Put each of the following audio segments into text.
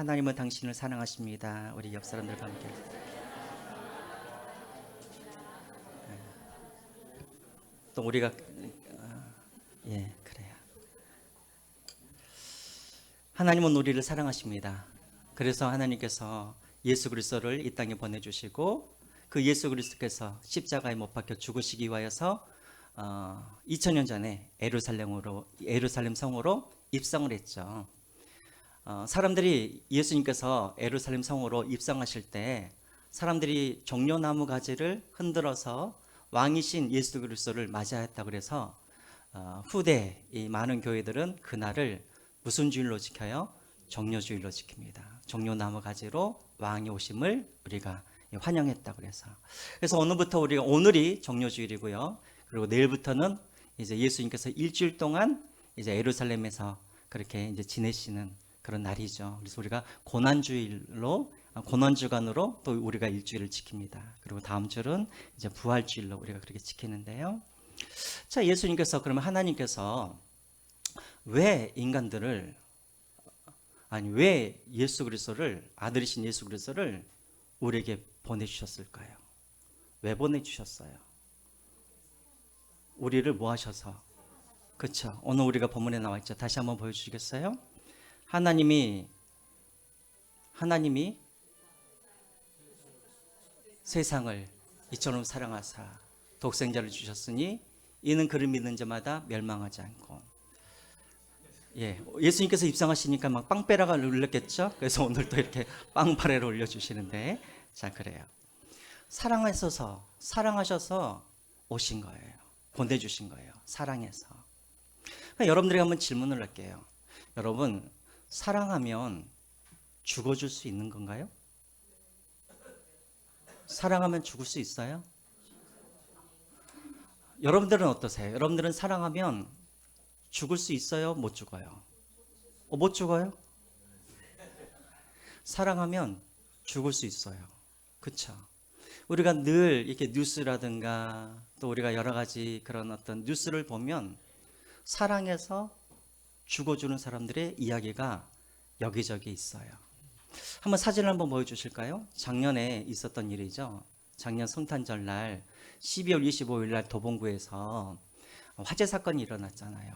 하나님은 당신을 사랑하십니다. 우리 옆 사람들과 함께. 네. 또 우리가 어, 예 그래요. 하나님은 우리를 사랑하십니다. 그래서 하나님께서 예수 그리스도를 이 땅에 보내주시고 그 예수 그리스도께서 십자가에 못 박혀 죽으시기 위하여서 어, 2000년 전에 에루살렘으로 에루살렘 성으로 입성을 했죠. 어, 사람들이 예수님께서 에루살렘 성으로 입성하실 때 사람들이 종려나무 가지를 흔들어서 왕이신 예수 그리스도를 맞이하였다 그래서 어, 후대 이 많은 교회들은 그날을 무슨 주일로 지켜요? 정료주일로 지킵니다. 정료나무 가지로 왕이 오심을 우리가 환영했다 그래서 그래서 오늘부터 우리가 오늘이 정료주일이고요. 그리고 내일부터는 이제 예수님께서 일주일 동안 이제 예루살렘에서 그렇게 이제 지내시는 그런 날이죠. 그래서 우리가 고난주일로 아, 고난주간으로 또 우리가 일주일을 지킵니다. 그리고 다음 주는 이제 부활주일로 우리가 그렇게 지키는데요. 자, 예수님께서 그러면 하나님께서 왜 인간들을 아니 왜 예수 그리스도를 아들이신 예수 그리스도를 우리에게 보내주셨을까요? 왜 보내주셨어요? 우리를 뭐 하셔서? 그렇죠. 오늘 우리가 본문에 나와 있죠. 다시 한번 보여주시겠어요? 하나님이 하나님이 세상을 이처럼 사랑하사 독생자를 주셨으니 이는 그를 믿는 자마다 멸망하지 않고 예, 예수님께서 입성하시니까 막 빵빼라가 울렸겠죠? 그래서 오늘 또 이렇게 빵파레를 올려주시는데 자 그래요. 사랑하셔서 사랑하셔서 오신 거예요. 보내주신 거예요. 사랑해서. 그러니까 여러분들에게 한번 질문을 할게요. 여러분 사랑하면 죽어줄 수 있는 건가요? 사랑하면 죽을 수 있어요? 여러분들은 어떠세요? 여러분들은 사랑하면 죽을 수 있어요? 못 죽어요? 어, 못 죽어요? 사랑하면 죽을 수 있어요. 그쵸? 우리가 늘 이렇게 뉴스라든가 또 우리가 여러 가지 그런 어떤 뉴스를 보면 사랑해서 죽어주는 사람들의 이야기가 여기저기 있어요. 한번 사진을 한번 보여주실까요? 작년에 있었던 일이죠. 작년 성탄절 날 12월 25일 날 도봉구에서 화재 사건이 일어났잖아요.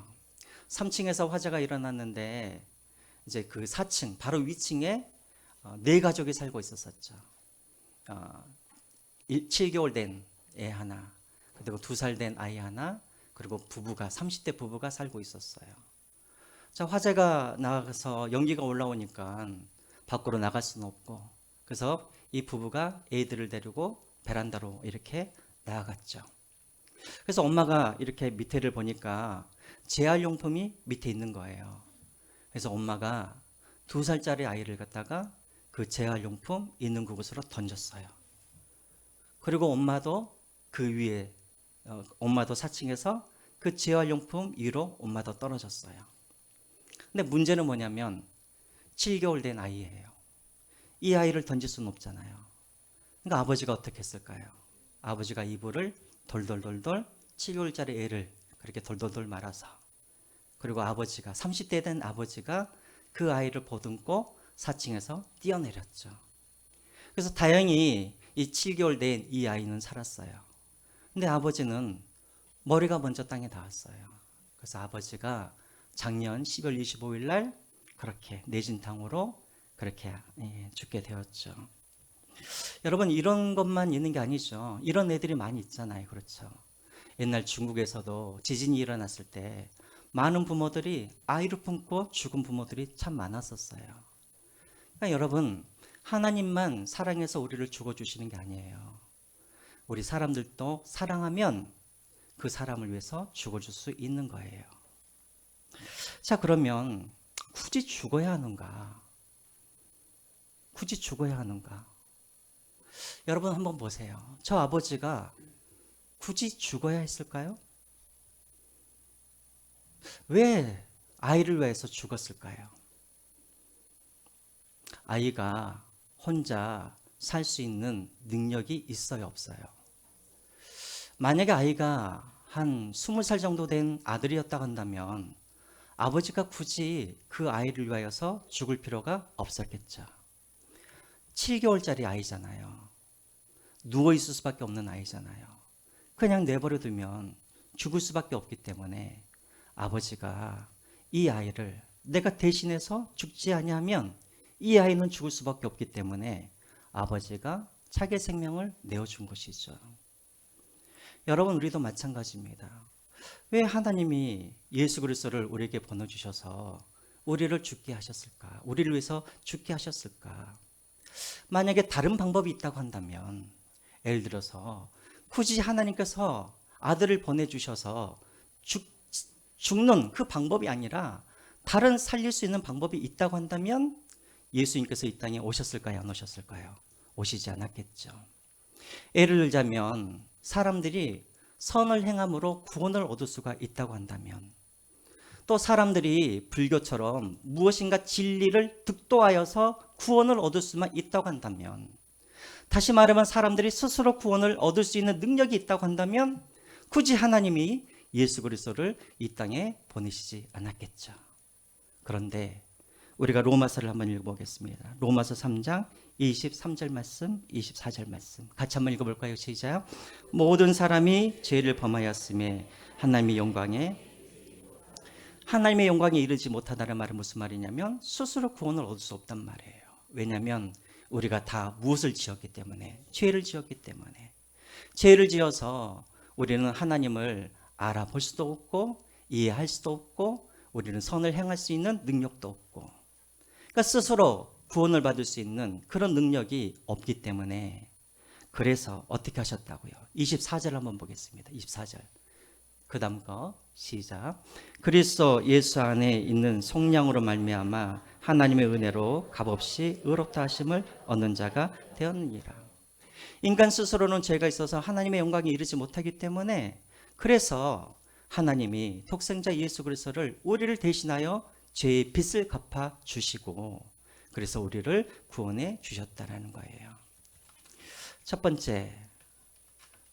3층에서 화재가 일어났는데 이제 그 4층 바로 위층에 어, 네 가족이 살고 있었었죠. 어, 7개월 된 애 하나, 그리고 두 살 된 아이 하나, 그리고 부부가 30대 부부가 살고 있었어요. 자 화재가 나가서 연기가 올라오니까 밖으로 나갈 수는 없고 그래서 이 부부가 애들을 데리고 베란다로 이렇게 나아갔죠. 그래서 엄마가 이렇게 밑에를 보니까 재활용품이 밑에 있는 거예요. 그래서 엄마가 두 살짜리 아이를 갖다가 그 재활용품 있는 그곳으로 던졌어요. 그리고 엄마도 그 위에 어, 엄마도 4층에서 그 재활용품 위로 엄마도 떨어졌어요. 근데 문제는 뭐냐면 7개월 된 아이예요. 이 아이를 던질 수는 없잖아요. 그러니까 아버지가 어떻게 했을까요? 아버지가 이불을 돌돌돌돌 7개월짜리 애를 그렇게 돌돌돌 말아서 그리고 아버지가 30대 된 아버지가 그 아이를 보듬고 4층에서 뛰어내렸죠. 그래서 다행히 이 7개월 된 이 아이는 살았어요. 근데 아버지는 머리가 먼저 땅에 닿았어요. 그래서 아버지가 작년 10월 25일 날 그렇게 내진탕으로 그렇게 예, 죽게 되었죠. 여러분 이런 것만 있는 게 아니죠. 이런 애들이 많이 있잖아요. 그렇죠. 옛날 중국에서도 지진이 일어났을 때 많은 부모들이 아이를 품고 죽은 부모들이 참 많았었어요. 그러니까 여러분 하나님만 사랑해서 우리를 죽어 주시는 게 아니에요. 우리 사람들도 사랑하면 그 사람을 위해서 죽어 줄 수 있는 거예요. 자, 그러면 굳이 죽어야 하는가? 굳이 죽어야 하는가? 여러분 한번 보세요. 저 아버지가 굳이 죽어야 했을까요? 왜 아이를 위해서 죽었을까요? 아이가 혼자 살 수 있는 능력이 있어요, 없어요? 만약에 아이가 한 20살 정도 된 아들이었다 한다면 아버지가 굳이 그 아이를 위하여서 죽을 필요가 없었겠죠. 7개월짜리 아이잖아요. 누워 있을 수밖에 없는 아이잖아요. 그냥 내버려 두면 죽을 수밖에 없기 때문에 아버지가 이 아이를 내가 대신해서 죽지 아니하면 이 아이는 죽을 수밖에 없기 때문에 아버지가 자기 생명을 내어준 것이죠. 여러분 우리도 마찬가지입니다. 왜 하나님이 예수 그리스도를 우리에게 보내 주셔서 우리를 죽게 하셨을까? 우리를 위해서 죽게 하셨을까? 만약에 다른 방법이 있다고 한다면 예를 들어서 굳이 하나님께서 아들을 보내 주셔서 죽, 죽는 그 방법이 아니라 다른 살릴 수 있는 방법이 있다고 한다면 예수님께서 이 땅에 오셨을까요? 안 오셨을까요? 오시지 않았겠죠. 예를 들자면 사람들이 선을 행함으로 구원을 얻을 수가 있다고 한다면 또 사람들이 불교처럼 무엇인가 진리를 득도하여서 구원을 얻을 수만 있다고 한다면 다시 말하면 사람들이 스스로 구원을 얻을 수 있는 능력이 있다고 한다면 굳이 하나님이 예수 그리스도를 이 땅에 보내시지 않았겠죠. 그런데 우리가 로마서를 한번 읽어보겠습니다. 로마서 3장 23절 말씀, 24절 말씀 같이 한번 읽어볼까요? 시작. 모든 사람이 죄를 범하였음에 하나님의 영광에 하나님의 영광에 이르지 못하다는 말은 무슨 말이냐면 스스로 구원을 얻을 수 없단 말이에요. 왜냐하면 우리가 다 무엇을 지었기 때문에 죄를 지었기 때문에 죄를 지어서 우리는 하나님을 알아볼 수도 없고 이해할 수도 없고 우리는 선을 행할 수 있는 능력도 없고 그러니까 스스로 구원을 받을 수 있는 그런 능력이 없기 때문에 그래서 어떻게 하셨다고요? 24절 한번 보겠습니다. 24절. 그 다음 거 시작. 그리스도 예수 안에 있는 속량으로 말미암아 하나님의 은혜로 값없이 의롭다 하심을 얻는 자가 되었느니라. 인간 스스로는 죄가 있어서 하나님의 영광에 이르지 못하기 때문에 그래서 하나님이 독생자 예수 그리스도를 우리를 대신하여 죄의 빚을 갚아 주시고 그래서 우리를 구원해 주셨다라는 거예요. 첫 번째,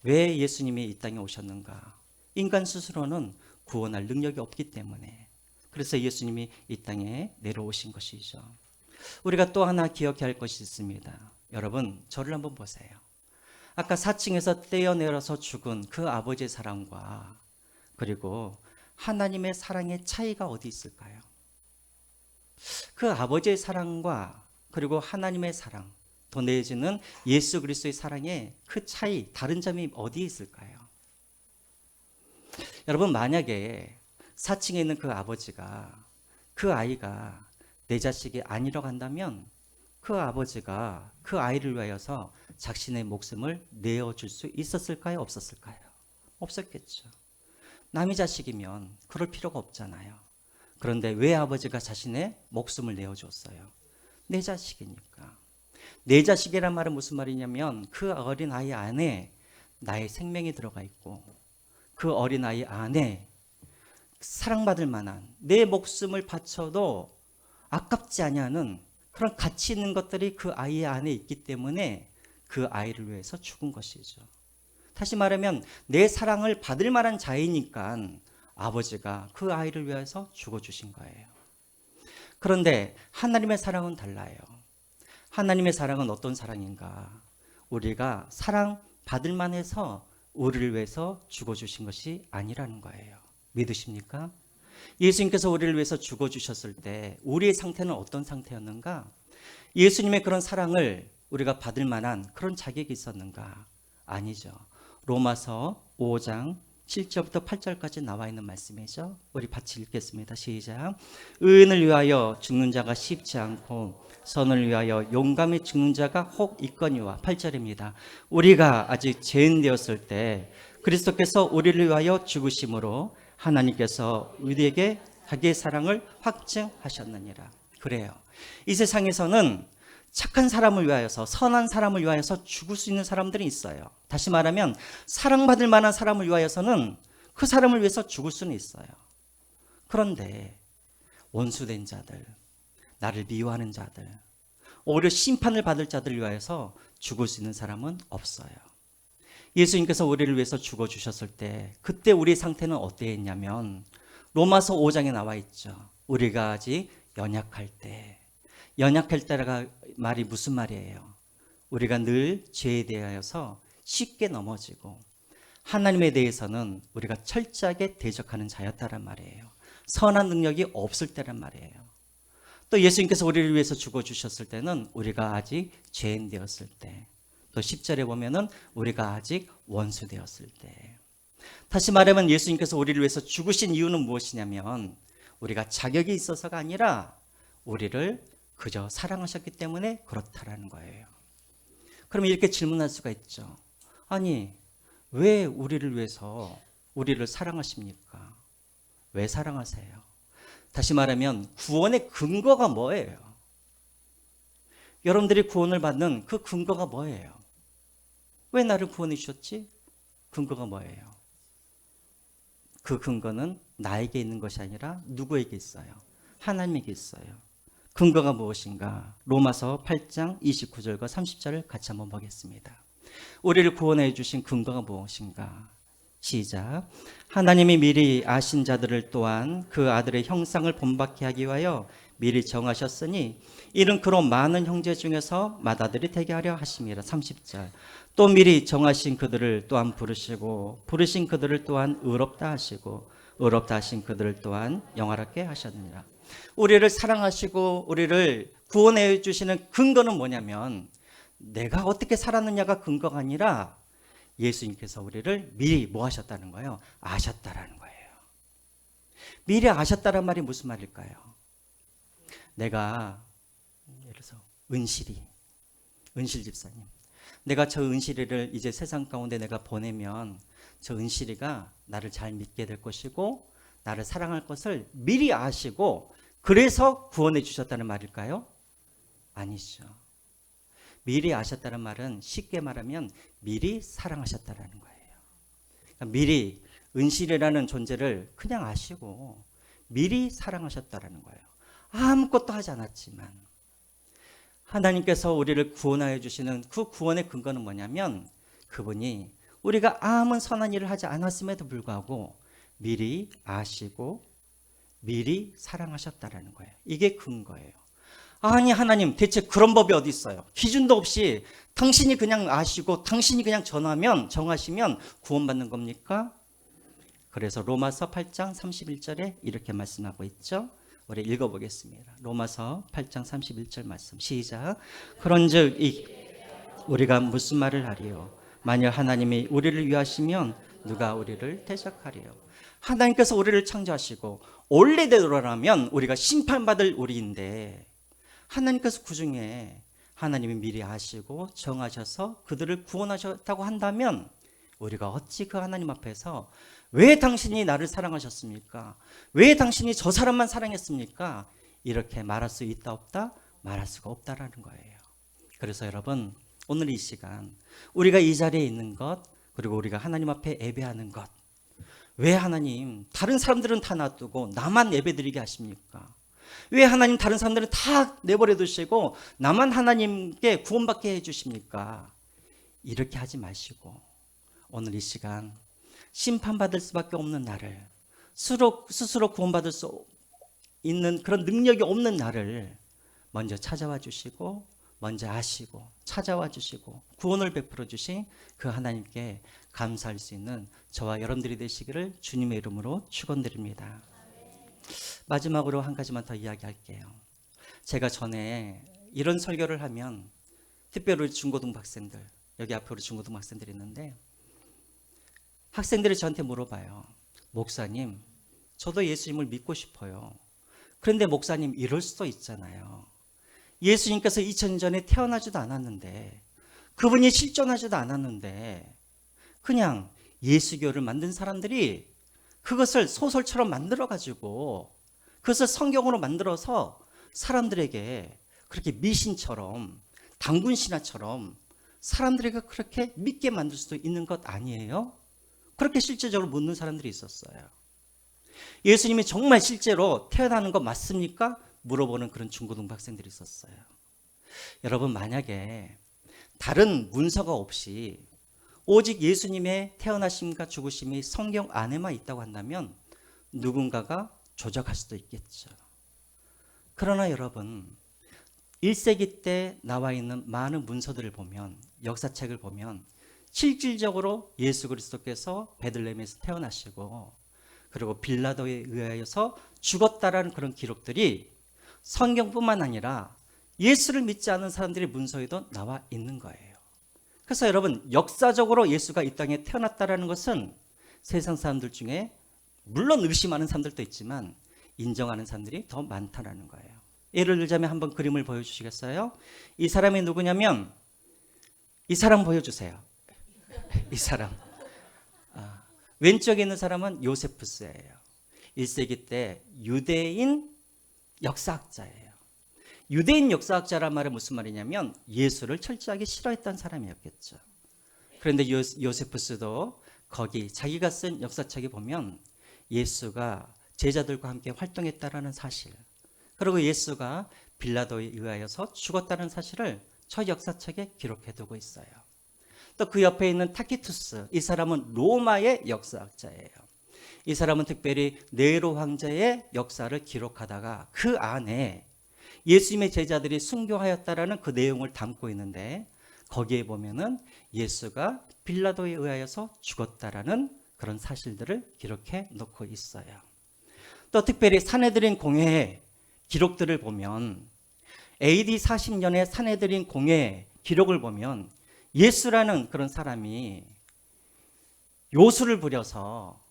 왜 예수님이 이 땅에 오셨는가? 인간 스스로는 구원할 능력이 없기 때문에 그래서 예수님이 이 땅에 내려오신 것이죠. 우리가 또 하나 기억해야 할 것이 있습니다. 여러분, 저를 한번 보세요. 아까 4층에서 떼어내려서 죽은 그 아버지의 사랑과 그리고 하나님의 사랑의 차이가 어디 있을까요? 그 아버지의 사랑과 그리고 하나님의 사랑, 더 내지는 예수 그리스도의 사랑의 그 차이, 다른 점이 어디에 있을까요? 여러분 만약에 4층에 있는 그 아버지가 그 아이가 내 자식이 아니라고 한다면 그 아버지가 그 아이를 위하여서 자신의 목숨을 내어줄 수 있었을까요? 없었을까요? 없었겠죠. 남의 자식이면 그럴 필요가 없잖아요. 그런데 왜 아버지가 자신의 목숨을 내어줬어요? 내 자식이니까. 내 자식이란 말은 무슨 말이냐면 그 어린 아이 안에 나의 생명이 들어가 있고 그 어린 아이 안에 사랑받을 만한 내 목숨을 바쳐도 아깝지 아니하는 그런 가치 있는 것들이 그 아이 안에 있기 때문에 그 아이를 위해서 죽은 것이죠. 다시 말하면 내 사랑을 받을 만한 자이니까 아버지가 그 아이를 위해서 죽어 주신 거예요. 그런데 하나님의 사랑은 달라요. 하나님의 사랑은 어떤 사랑인가? 우리가 사랑 받을 만해서 우리를 위해서 죽어 주신 것이 아니라는 거예요. 믿으십니까? 예수님께서 우리를 위해서 죽어 주셨을 때 우리의 상태는 어떤 상태였는가? 예수님의 그런 사랑을 우리가 받을 만한 그런 자격이 있었는가? 아니죠. 로마서 5장 7절부터 8절까지 나와 있는 말씀이죠. 우리 같이 읽겠습니다. 시작. 의인을 위하여 죽는 자가 쉽지 않고 선을 위하여 용감히 죽는 자가 혹 있거니와 8절입니다. 우리가 아직 죄인 되었을 때 그리스도께서 우리를 위하여 죽으심으로 하나님께서 우리에게 자기의 사랑을 확증하셨느니라. 그래요. 이 세상에서는 착한 사람을 위하여서 선한 사람을 위하여서 죽을 수 있는 사람들이 있어요. 다시 말하면 사랑받을 만한 사람을 위하여서는 그 사람을 위해서 죽을 수는 있어요. 그런데 원수된 자들, 나를 미워하는 자들, 오히려 심판을 받을 자들을 위하여서 죽을 수 있는 사람은 없어요. 예수님께서 우리를 위해서 죽어 주셨을 때 그때 우리의 상태는 어땠냐면 로마서 5장에 나와 있죠. 우리가 아직 연약할 때. 연약할 때가 말이 무슨 말이에요? 우리가 늘 죄에 대하여서 쉽게 넘어지고 하나님에 대해서는 우리가 철저하게 대적하는 자였다란 말이에요. 선한 능력이 없을 때란 말이에요. 또 예수님께서 우리를 위해서 죽어 주셨을 때는 우리가 아직 죄인 되었을 때. 또 10절에 보면은 우리가 아직 원수 되었을 때. 다시 말하면 예수님께서 우리를 위해서 죽으신 이유는 무엇이냐면 우리가 자격이 있어서가 아니라 우리를 그저 사랑하셨기 때문에 그렇다라는 거예요. 그럼 이렇게 질문할 수가 있죠. 아니, 왜 우리를 위해서 우리를 사랑하십니까? 왜 사랑하세요? 다시 말하면 구원의 근거가 뭐예요? 여러분들이 구원을 받는 그 근거가 뭐예요? 왜 나를 구원해 주셨지? 근거가 뭐예요? 그 근거는 나에게 있는 것이 아니라 누구에게 있어요? 하나님에게 있어요. 근거가 무엇인가? 로마서 8장 29절과 30절을 같이 한번 보겠습니다. 우리를 구원해 주신 근거가 무엇인가? 시작. 하나님이 미리 아신 자들을 또한 그 아들의 형상을 본받게 하기 위하여 미리 정하셨으니 이는 그로 많은 형제 중에서 맏아들이 되게 하려 하심이라 30절 또 미리 정하신 그들을 또한 부르시고 부르신 그들을 또한 의롭다 하시고 의롭다 하신 그들을 또한 영화롭게 하셨느니라 우리를 사랑하시고 우리를 구원해 주시는 근거는 뭐냐면 내가 어떻게 살았느냐가 근거가 아니라 예수님께서 우리를 미리 뭐 하셨다는 거예요? 아셨다라는 거예요. 미리 아셨다란 말이 무슨 말일까요? 내가 예를 들어서 은실이 은실 집사님 내가 저 은실이를 이제 세상 가운데 내가 보내면 저 은실이가 나를 잘 믿게 될 것이고 나를 사랑할 것을 미리 아시고 그래서 구원해 주셨다는 말일까요? 아니죠. 미리 아셨다는 말은 쉽게 말하면 미리 사랑하셨다라는 거예요. 그러니까 미리 은실이라는 존재를 그냥 아시고 미리 사랑하셨다라는 거예요. 아무것도 하지 않았지만 하나님께서 우리를 구원하여 주시는 그 구원의 근거는 뭐냐면 그분이 우리가 아무 선한 일을 하지 않았음에도 불구하고 미리 아시고 미리 사랑하셨다라는 거예요. 이게 근거예요. 아니 하나님 대체 그런 법이 어디 있어요? 기준도 없이 당신이 그냥 아시고 당신이 그냥 전하면 정하시면 구원받는 겁니까? 그래서 로마서 8장 31절에 이렇게 말씀하고 있죠. 우리 읽어보겠습니다. 로마서 8장 31절 말씀 시작. 그런즉 이 우리가 무슨 말을 하리요? 만일 하나님이 우리를 위하시면 누가 우리를 대적하리요? 하나님께서 우리를 창조하시고 원래대로라면 우리가 심판받을 우리인데 하나님께서 그 중에 하나님이 미리 아시고 정하셔서 그들을 구원하셨다고 한다면 우리가 어찌 그 하나님 앞에서 왜 당신이 나를 사랑하셨습니까? 왜 당신이 저 사람만 사랑했습니까? 이렇게 말할 수 있다 없다? 말할 수가 없다라는 거예요. 그래서 여러분 오늘 이 시간 우리가 이 자리에 있는 것 그리고 우리가 하나님 앞에 예배하는 것 왜 하나님 다른 사람들은 다 놔두고 나만 예배드리게 하십니까? 왜 하나님 다른 사람들은 다 내버려 두시고 나만 하나님께 구원받게 해 주십니까? 이렇게 하지 마시고 오늘 이 시간 심판받을 수밖에 없는 나를 스스로, 스스로 구원받을 수 있는 그런 능력이 없는 나를 먼저 찾아와 주시고 먼저 아시고 찾아와 주시고 구원을 베풀어 주신 그 하나님께 감사할 수 있는 저와 여러분들이 되시기를 주님의 이름으로 축원드립니다. 마지막으로 한 가지만 더 이야기할게요. 제가 전에 이런 설교를 하면 특별히 중고등 학생들 여기 앞에 우리 중고등 학생들이 있는데 학생들이 저한테 물어봐요. 목사님, 저도 예수님을 믿고 싶어요. 그런데 목사님 이럴 수도 있잖아요. 예수님께서 2000년 전에 태어나지도 않았는데 그분이 실존하지도 않았는데 그냥 예수교를 만든 사람들이 그것을 소설처럼 만들어 가지고 그것을 성경으로 만들어서 사람들에게 그렇게 미신처럼 당군 신화처럼 사람들에게 그렇게 믿게 만들 수도 있는 것 아니에요? 그렇게 실제적으로 묻는 사람들이 있었어요. 예수님이 정말 실제로 태어나는 것 맞습니까? 물어보는 그런 중고등부 학생들이 있었어요. 여러분 만약에 다른 문서가 없이 오직 예수님의 태어나심과 죽으심이 성경 안에만 있다고 한다면 누군가가 조작할 수도 있겠죠. 그러나 여러분, 1세기 때 나와 있는 많은 문서들을 보면 역사책을 보면 실질적으로 예수 그리스도께서 베들레헴에서 태어나시고 그리고 빌라도에 의하여서 죽었다라는 그런 기록들이 성경뿐만 아니라 예수를 믿지 않는 사람들의 문서에도 나와 있는 거예요. 그래서 여러분 역사적으로 예수가 이 땅에 태어났다라는 것은 세상 사람들 중에 물론 의심하는 사람들도 있지만 인정하는 사람들이 더 많다라는 거예요. 예를 들자면 한번 그림을 보여주시겠어요? 이 사람이 누구냐면 이 사람 보여주세요. 이 사람. 아, 왼쪽에 있는 사람은 요세푸스예요. 1세기 때 유대인 역사학자예요. 유대인 역사학자란 말은 무슨 말이냐면 예수를 철저하게 싫어했던 사람이었겠죠. 그런데 요, 요세푸스도 거기 자기가 쓴 역사책에 보면 예수가 제자들과 함께 활동했다라는 사실, 그리고 예수가 빌라도에 의하여서 죽었다는 사실을 저 역사책에 기록해 두고 있어요. 또 그 옆에 있는 타키투스, 이 사람은 로마의 역사학자예요. 이 사람은 특별히 네로 황제의 역사를 기록하다가 그 안에 예수님의 제자들이 순교하였다라는 그 내용을 담고 있는데 거기에 보면은 예수가 빌라도에 의하여서 죽었다라는 그런 사실들을 기록해 놓고 있어요. 또 특별히 사내들인 공회의 기록들을 보면 AD 40년에 사내들인 공회 기록을 보면 예수라는 그런 사람이 요술을 부려서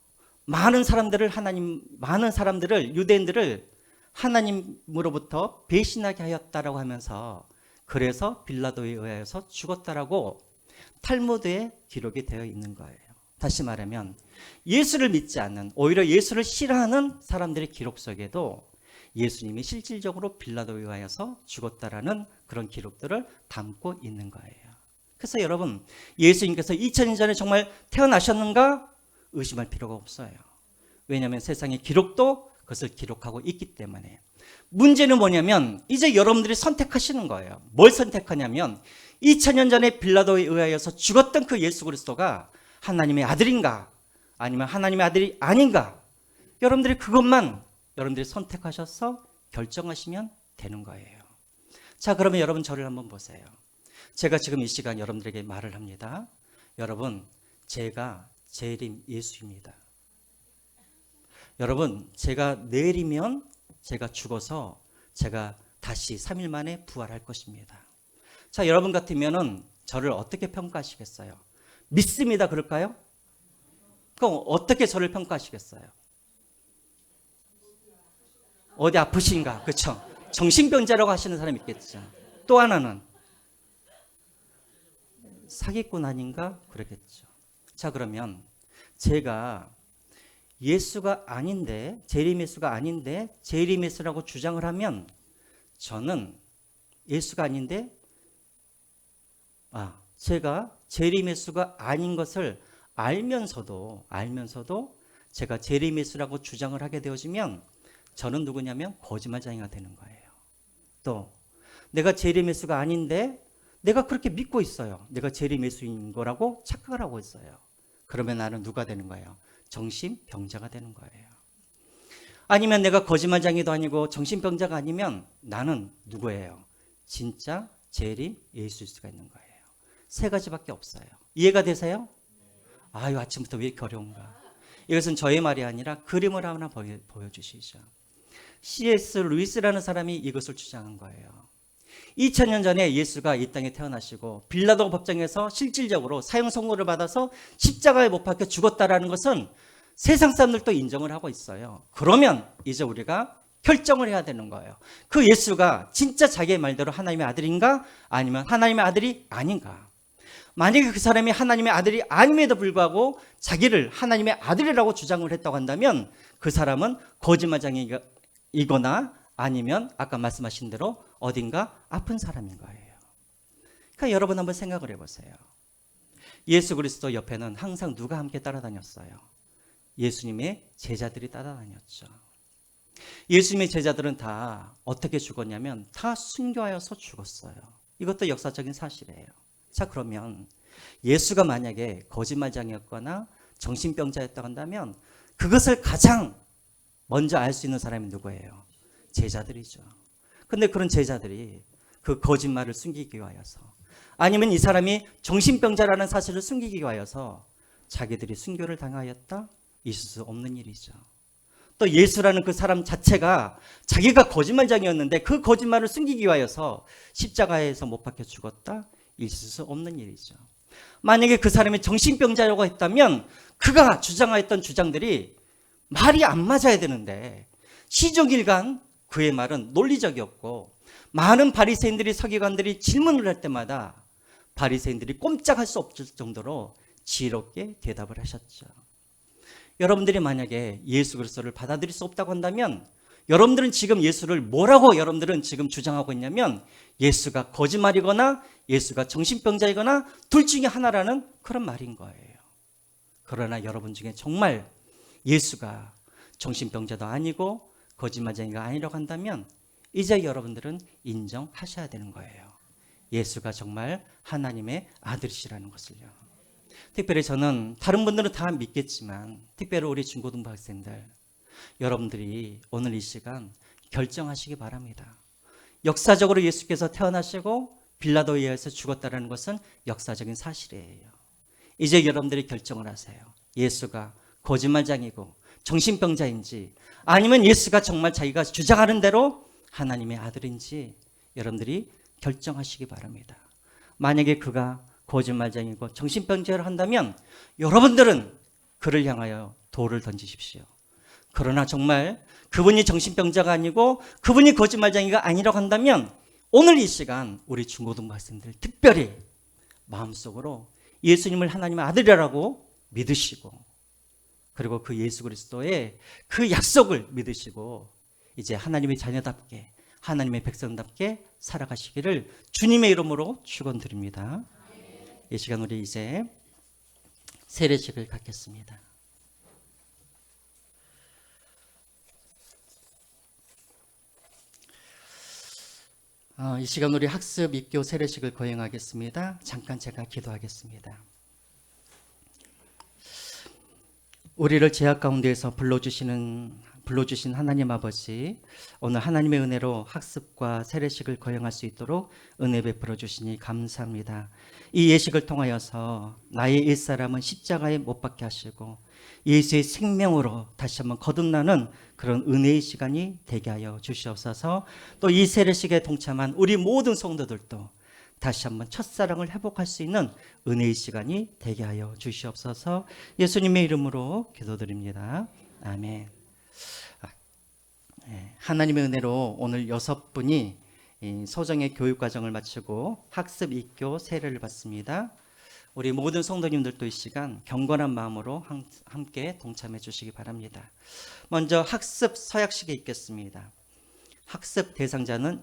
많은 사람들을 하나님 많은 사람들을 유대인들을 하나님으로부터 배신하게 하였다라고 하면서 그래서 빌라도에 의하여서 죽었다라고 탈무드에 기록이 되어 있는 거예요. 다시 말하면 예수를 믿지 않는 오히려 예수를 싫어하는 사람들의 기록 속에도 예수님이 실질적으로 빌라도에 의하여서 죽었다라는 그런 기록들을 담고 있는 거예요. 그래서 여러분 예수님께서 2000년 전에 정말 태어나셨는가 의심할 필요가 없어요. 왜냐하면 세상의 기록도 그것을 기록하고 있기 때문에 문제는 뭐냐면 이제 여러분들이 선택하시는 거예요. 뭘 선택하냐면 2000년 전에 빌라도에 의하여서 죽었던 그 예수 그리스도가 하나님의 아들인가 아니면 하나님의 아들이 아닌가 여러분들이 그것만 여러분들이 선택하셔서 결정하시면 되는 거예요. 자, 그러면 여러분 저를 한번 보세요. 제가 지금 이 시간 여러분들에게 말을 합니다. 여러분, 제가 재림 예수입니다. 여러분, 제가 내일이면 제가 죽어서 제가 다시 3일 만에 부활할 것입니다. 자, 여러분 같으면은 저를 어떻게 평가하시겠어요? 믿습니다. 그럴까요? 그럼 어떻게 저를 평가하시겠어요? 어디 아프신가? 그쵸? 정신병자라고 하시는 사람 있겠죠. 또 하나는 사기꾼 아닌가? 그러겠죠. 자, 그러면 제가 예수가 아닌데, 재림 예수가 아닌데, 재림 예수라고 주장을 하면 저는 예수가 아닌데, 아, 제가 재림 예수가 아닌 것을 알면서도, 알면서도 제가 재림 예수라고 주장을 하게 되어지면 저는 누구냐면 거짓말장이가 되는 거예요. 또, 내가 재림 예수가 아닌데, 내가 그렇게 믿고 있어요. 내가 재림 예수인 거라고 착각을 하고 있어요. 그러면 나는 누가 되는 거예요? 정신병자가 되는 거예요. 아니면 내가 거짓말장이도 아니고 정신병자가 아니면 나는 누구예요? 진짜 재림 예수일 수가 있는 거예요. 세 가지밖에 없어요. 이해가 되세요? 아유, 아침부터 왜 이렇게 어려운가? 이것은 저의 말이 아니라 그림을 하나 보여, 보여주시죠. C.S. 루이스라는 사람이 이것을 주장한 거예요. 2000년 전에 예수가 이 땅에 태어나시고 빌라도 법정에서 실질적으로 사형 선고를 받아서 십자가에 못 박혀 죽었다라는 것은 세상 사람들도 인정을 하고 있어요. 그러면 이제 우리가 결정을 해야 되는 거예요. 그 예수가 진짜 자기의 말대로 하나님의 아들인가 아니면 하나님의 아들이 아닌가? 만약에 그 사람이 하나님의 아들이 아님에도 불구하고 자기를 하나님의 아들이라고 주장을 했다고 한다면 그 사람은 거짓말장이거나 아니면 아까 말씀하신 대로 어딘가 아픈 사람인 거예요. 그러니까 여러분 한번 생각을 해보세요. 예수 그리스도 옆에는 항상 누가 함께 따라다녔어요? 예수님의 제자들이 따라다녔죠. 예수님의 제자들은 다 어떻게 죽었냐면 다 순교하여서 죽었어요. 이것도 역사적인 사실이에요. 자, 그러면 예수가 만약에 거짓말장이었거나 정신병자였다고 한다면 그것을 가장 먼저 알 수 있는 사람이 누구예요? 제자들이죠. 근데 그런 제자들이 그 거짓말을 숨기기 위하여서 아니면 이 사람이 정신병자라는 사실을 숨기기 위하여서 자기들이 순교를 당하였다? 있을 수 없는 일이죠. 또 예수라는 그 사람 자체가 자기가 거짓말장이었는데 그 거짓말을 숨기기 위하여서 십자가에서 못 박혀 죽었다? 있을 수 없는 일이죠. 만약에 그 사람이 정신병자라고 했다면 그가 주장하였던 주장들이 말이 안 맞아야 되는데 시종일관 그의 말은 논리적이었고 많은 바리새인들이 서기관들이 질문을 할 때마다 바리새인들이 꼼짝할 수 없을 정도로 지혜롭게 대답을 하셨죠. 여러분들이 만약에 예수 그리스도를 받아들일 수 없다고 한다면 여러분들은 지금 예수를 뭐라고 여러분들은 지금 주장하고 있냐면 예수가 거짓말이거나 예수가 정신병자이거나 둘 중에 하나라는 그런 말인 거예요. 그러나 여러분 중에 정말 예수가 정신병자도 아니고 거짓말쟁이가 아니라고 한다면 이제 여러분들은 인정하셔야 되는 거예요. 예수가 정말 하나님의 아들이시라는 것을요. 특별히 저는 다른 분들은 다 믿겠지만 특별히 우리 중고등부 학생들 여러분들이 오늘 이 시간 결정하시기 바랍니다. 역사적으로 예수께서 태어나시고 빌라도에 의해서 죽었다는 것은 역사적인 사실이에요. 이제 여러분들이 결정을 하세요. 예수가 거짓말장이고 정신병자인지 아니면 예수가 정말 자기가 주장하는 대로 하나님의 아들인지 여러분들이 결정하시기 바랍니다. 만약에 그가 거짓말장이고 정신병자를 한다면 여러분들은 그를 향하여 돌을 던지십시오. 그러나 정말 그분이 정신병자가 아니고 그분이 거짓말쟁이가 아니라고 한다면 오늘 이 시간 우리 중고등부 학생들 특별히 마음속으로 예수님을 하나님의 아들이라고 믿으시고 그리고 그 예수 그리스도의 그 약속을 믿으시고 이제 하나님의 자녀답게 하나님의 백성답게 살아가시기를 주님의 이름으로 축원드립니다. 이 시간 우리 이제 세례식을 갖겠습니다. 어, 이 시간 우리 학습 입교 세례식을 거행하겠습니다. 잠깐 제가 기도하겠습니다. 우리를 제약 가운데에서 불러주시는 불러주신 하나님 아버지 오늘 하나님의 은혜로 학습과 세례식을 거행할 수 있도록 은혜 베풀어 주시니 감사합니다. 이 예식을 통하여서 나의 옛사람은 십자가에 못 박게 하시고 예수의 생명으로 다시 한번 거듭나는 그런 은혜의 시간이 되게 하여 주시옵소서. 또 이 세례식에 동참한 우리 모든 성도들도 다시 한번 첫사랑을 회복할 수 있는 은혜의 시간이 되게 하여 주시옵소서. 예수님의 이름으로 기도드립니다. 아멘. 아, 예, 하나님의 은혜로 오늘 여섯 분이 이 소정의 교육 과정을 마치고 학습 입교 세례를 받습니다. 우리 모든 성도님들도 이 시간 경건한 마음으로 함- 함께 동참해 주시기 바랍니다. 먼저 학습 서약식에 있겠습니다. 학습 대상자는